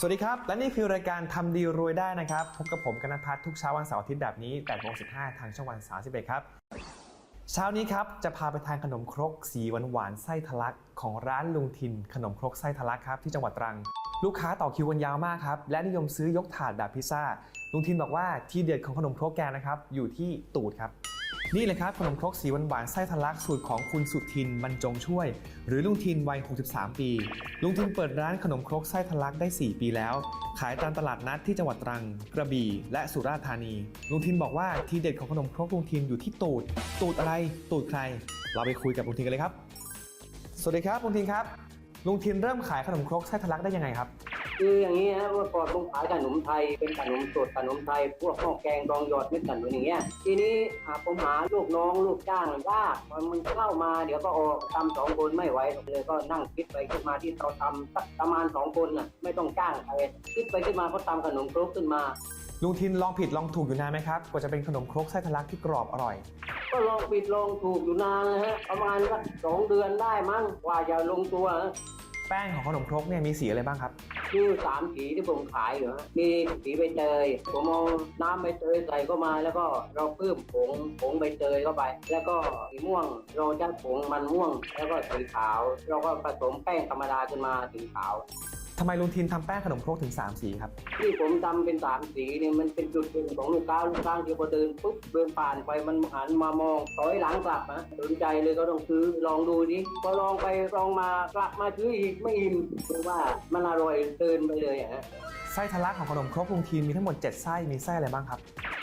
สวัสดีครับ และนี่คือรายการทำดีรวยได้นะครับ พบกับผมกนนพัฒน์ทุกเช้าวันเสาร์อาทิตย์แบบนี้8โมง15 ทางช่องวัน 31 ครับ เช้านี้ครับ จะพาไปทานขนมครกสีหวานหวานๆไส้ทะลัก ของร้านลุงทิน ขนมครกไส้ทะลักครับที่จังหวัดตรัง ลูกค้าต่อคิวกันยาวมากครับ และนิยมซื้อยกถาดแบบพิซซ่า ลุงทินบอกว่าที่เด็ดของขนมครกแกนะครับอยู่ที่ตูดครับ นี่เลยครับขนมครกสีหวานหวานๆไส้ทะลักสูตรของคุณสุทินบรรจงช่วย หรือลุงทินวัย 63 ปี ลุงทินเปิดร้านขนมครกไส้ทะลักได้ 4 ปีแล้ว ขายตามตลาดนัดที่จังหวัดตรัง กระบี่ และสุราษฎร์ธานี ลุงทินบอกว่าทีเด็ดของขนมครกลุงทินอยู่ที่ตูด ตูดอะไร ตูดใคร เราไปคุยกับลุงทินกันเลยครับ สวัสดีครับลุงทินครับ ลุงทินเริ่มขายขนมครกไส้ทะลักได้ยังไงครับ คืออย่างนี้ฮะเมื่อก่อนผมขายขนมไทยเป็นขนมสดขนมไทย พวกข้าวแกงดองหยอดเม็ดขนมอย่างเงี้ยทีนี้หาผมหาลูกน้องลูกจ้างยากมันเข้ามาเดี๋ยวก็ออกทำสองคนไม่ไหวเลยก็นั่งคิดไปคิดมาที่เราทำสักประมาณสองคนน่ะไม่ต้องจ้างใครคิดไปคิดมาก็ทำขนมครกขึ้นมา ลุงทินลองผิดลองถูกอยู่นานไหมครับ กว่าจะเป็นขนมครกไส้ทะลักที่กรอบอร่อย ก็ลองผิดลองถูกอยู่นานนะฮะประมาณสักสองเดือนได้มั้งกว่าจะลงตัวฮะแป้งของขนมครกเนี่ยมีสีอะไรบ้างครับคือสามสีที่ผมขายอยู่ฮะมีสีใบเตยผมเอาน้ำใบเตยใส่เข้ามา แล้วก็เราเพิ่มผงผงใบเตยเข้าไป แล้วก็สีม่วงเราจะผงมันม่วง แล้วก็สีขาว เราก็ผสมแป้งธรรมดาขึ้นมาสีขาว ทำไมลุงทินทำแป้งขนมครกถึง 3 สีครับ ที่ผมทำเป็นสามสีเนี่ยมันเป็นจุดเด่นของลูกค้าลูกค้าที่พอเดินปุ๊บเดินผ่านไปมันหันมามองถอยหลังกลับนะสนใจเลยก็ต้องซื้อลองดูดิพอลองไปลองมากลับมาซื้ออีกไม่อิ่มเพราะว่ามันอร่อยเกินไปเลยอะฮะไส้ทะลักของขนมครกลุงทินมีทั้งหมด 7 ไส้มีไส้อะไรบ้างครับ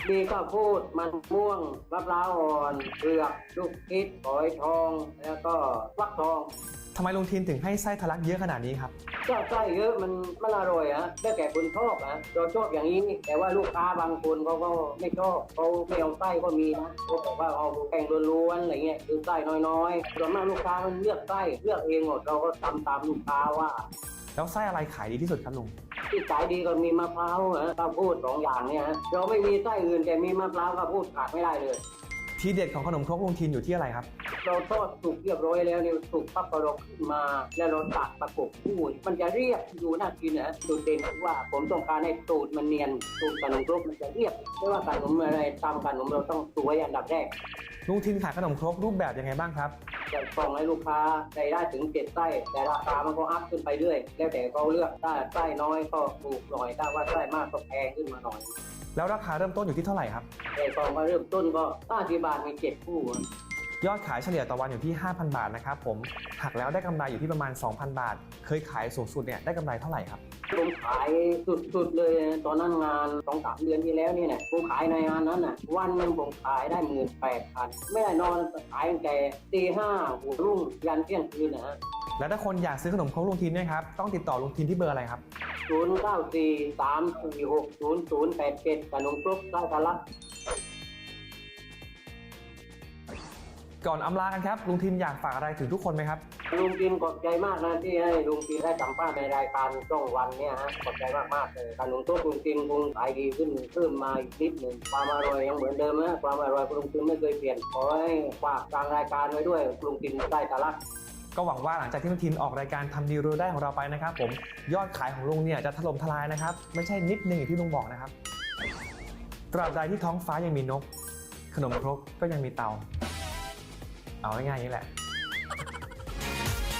มีข้าวโพดมันม่วงมะพร้าวอ่อนเผือกลูกคิดฝอยทอง แล้วก็ฟักทอง ทำไมลุงทินถึงให้ไส้ทะลักเยอะขนาดนี้ครับ ก็ไส้เยอะมันมันอร่อยอะได้แก่คนชอบอะเราชอบอย่างนี้ แต่ว่าลูกค้าบางคนเขาก็ไม่ชอบเขาไม่เอาไส้ก็มีนะเขาบอกว่าเอาแป้งล้วนๆอะไรเงี้ยคือไส้น้อยๆส่วนมากลูกค้ามันเลือกไส้เลือกเองหมดเราก็ทำตามลูกค้าว่า แล้วไส้อะไรขายดีที่สุดครับลุงที่ขายดีก็มีมะพร้าวนะข้าวโพดสองอย่างเนี่ยฮะเราไม่มีไส้อื่นแต่มีมะพร้าวข้าวโพดขาดไม่ได้เลย ทีเด็ดของขนมครกลุงทินอยู่ที่อะไรครับ เราทอดสุกเรียบร้อยแล้วเนี่ยสุกปั๊บก็เราขึ้นมา แล้วเราตักประกบคู่มันจะเรียบดูน่ากินนะจุดเด่นคือว่าผมต้องการให้สูตรมันเนียนสูตรขนมครกมันจะเรียบไม่ว่าขนมอะไรตามขนมเราต้องสวยอันดับแรกลุงทินขายขนมครกรูปแบบยังไงบ้างครับจะส่งให้ลูกค้าได้ได้ถึงเจ็ดไส้แต่ราคามันก็อัพขึ้นไปเรื่อย แล้วแต่เขาเลือกถ้าไส้น้อยก็ถูกหน่อยถ้าว่าไส้มากก็แพงขึ้นมาหน่อย แล้วราคาเริ่มต้นอยู่ที่เท่าไหร่ครับแต่ซองก็เริ่มต้นก็50บาทมีเจ็ดคู่อะยอดขายเฉลี่ยต่อวันอยู่ที่ 5,000 บาทนะครับผมหักแล้วได้กำไรอยู่ที่ประมาณ 2,000 บาท เคยขายสูงสุดเนี่ยได้กำไรเท่าไหร่ครับผมขายสุดๆเลยนะตอนนั้นงานสองสามเดือนที่แล้วเนี่ยนะผมขายในงานนั้นน่ะ วันหนึงผมขายได้หมื่นแปดพันไม่ได้นอนขายตั้งแต่ตีห้าหัวรุ่งยันเที่ยงคืนนะฮะ แล้วถ้าคนอยากซื้อขนมครกลุงทินเนี่ยครับต้องติดต่อลุงทินที่เบอร์อะไรครับ ศูนย์เก้าสี่สามสี่หกศูนย์ศูนย์แปดเจ็ดขนมครกไส้ทะลัก ก่อนอำลากันครับลุงทินอยากฝากอะไรถึงทุกคนไหมครับ ลุงกินขอบใจมากนะที่ให้ลุงกินได้สัมภาษณ์ในรายการช่องวันเนี่ยฮะขอบใจมากๆเลยขนมครกลุงกินคงขายดีขึ้นเพิ่มมาอีกนิดหนึ่งความอร่อยยังเหมือนเดิมนะความอร่อยของลุงกินไม่เคยเปลี่ยนขอให้ฝากทางรายการไว้ด้วยลุงกินไส้ทะลั ก็หวังว่าหลังจากที่น้องทินออกรายการทำดีรู้ได้ของเราไปนะครับ ผมยอดขายของลุงเนี่ยจะถล่มทลายนะครับ ไม่ใช่นิดนึงอย่างที่ลุงบอกนะครับ ตราบใดที่ท้องฟ้ายังมีนก ขนมครกก็ยังมีเตา เอาง่ายๆอย่างนี้แหละ